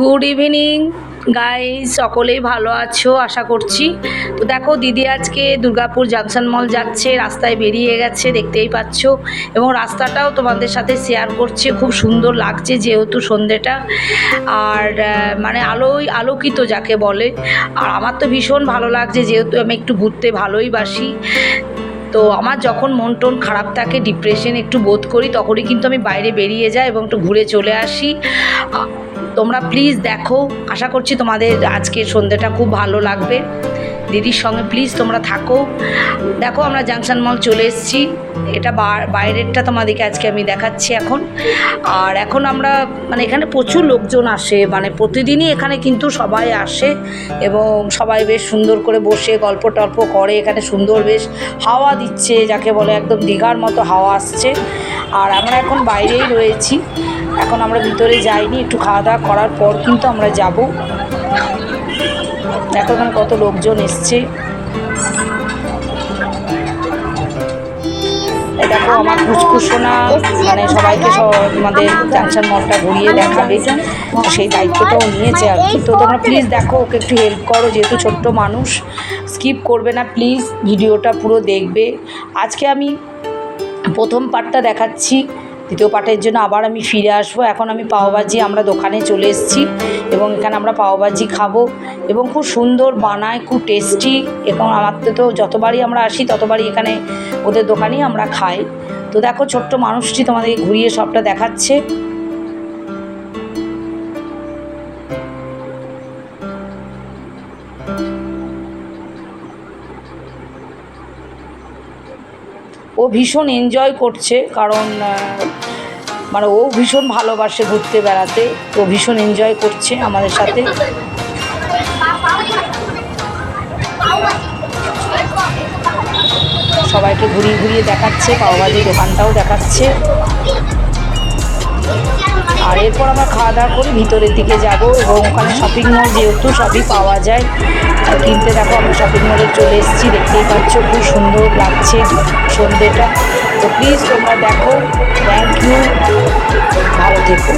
Good evening guys সকলেই ভালো আছো? আশা করছি। তো দেখো, দিদি আজকে দুর্গাপুর জাংশন মল যাচ্ছে, রাস্তায় বেরিয়ে গেছে, দেখতেই পাচ্ছ। এবং রাস্তাটাও তোমাদের সাথে শেয়ার করছে। খুব সুন্দর লাগছে যেহেতু সন্ধ্যেটা আর মানে আলোই, আলোকিত যাকে বলে। আর আমার তো ভীষণ ভালো লাগছে যেহেতু আমি একটু ঘুরতে ভালোই বাসি। তো আমার যখন মন টন খারাপ থাকে ডিপ্রেশন একটু বোধ করি, তখনই কিন্তু আমি বাইরে বেরিয়ে যাই এবং একটু ঘুরে চলে আসি। তোমরা প্লিজ দেখো। আশা করছি তোমাদের আজকে সন্ধ্যেটা খুব ভালো লাগবে। দিদির সঙ্গে প্লিজ তোমরা থাকো। দেখো আমরা জাংশন মল চলে এসেছি। এটা বাইরেরটা তোমাদেরকে আজকে আমি দেখাচ্ছি এখন। আর এখন আমরা মানে এখানে প্রচুর লোকজন আসে। মানে প্রতিদিনই এখানে কিন্তু সবাই আসে এবং সবাই বেশ সুন্দর করে বসে গল্প টল্প করে। এখানে সুন্দর বেশ হাওয়া দিচ্ছে, যাকে বলে একদম দীঘার মতো হাওয়া আসছে। আর আমরা এখন বাইরেই রয়েছি। এখন আমরা ভিতরে যাইনি, একটু খাওয়া দাওয়া করার পর কিন্তু আমরা যাব। এখানে কত লোকজন এসছে। দেখো আমার কুচকুশোনা মানে সবাইকে সব- আমাদের জাংশন মলটা ঘুরিয়ে দেখাবে। সেই দায়িত্বটাও নিয়েছে আর কি। তো তোমরা প্লিজ দেখো, ওকে একটু হেল্প করো, যেহেতু ছোট্ট মানুষ। স্কিপ করবে না প্লিজ ভিডিওটা পুরো দেখবে। আজকে আমি প্রথম পার্টটা দেখাচ্ছি। দ্বিতীয় পার্টের জন্য আবার আমি ফিরে আসব। এখন আমি পাওভাজি আমরা দোকানে চলে এসেছি এবং এখানে আমরা পাওভাজি খাব এবং খুব সুন্দর বানায়, খুব টেস্টি এবং আমার তো যতবারই আমরা আসি, ততবারই এখানে ওদের দোকানেই আমরা খাই। তো দেখো ছোট্ট মানুষটি তোমাদেরকে ঘুরিয়ে সবটা দেখাচ্ছে। ও ভীষণ এনজয় করছে, কারণ মানে ও ভীষণ ভালোবাসে ঘুরতে বেড়াতে, ও ভীষণ এনজয় করছে আমাদের সাথে। সবাইকে ঘুরিয়ে ঘুরিয়ে দেখাচ্ছে পাওভাজি দোকানটাও দেখাচ্ছে। আর এরপর আমরা খাওয়া দাওয়া করে, ভিতরের দিকে যাব এবং ওখানে শপিং মল যেহেতু সবই পাওয়া যায়, আর কিনতে দেখো আমরা শপিং মলে চলে এসেছি, দেখতেই পাচ্ছ খুব সুন্দর লাগছে সন্ধ্যেটা তো প্লিজ তোমরা দেখো থ্যাংক ইউ ভালো থেকো।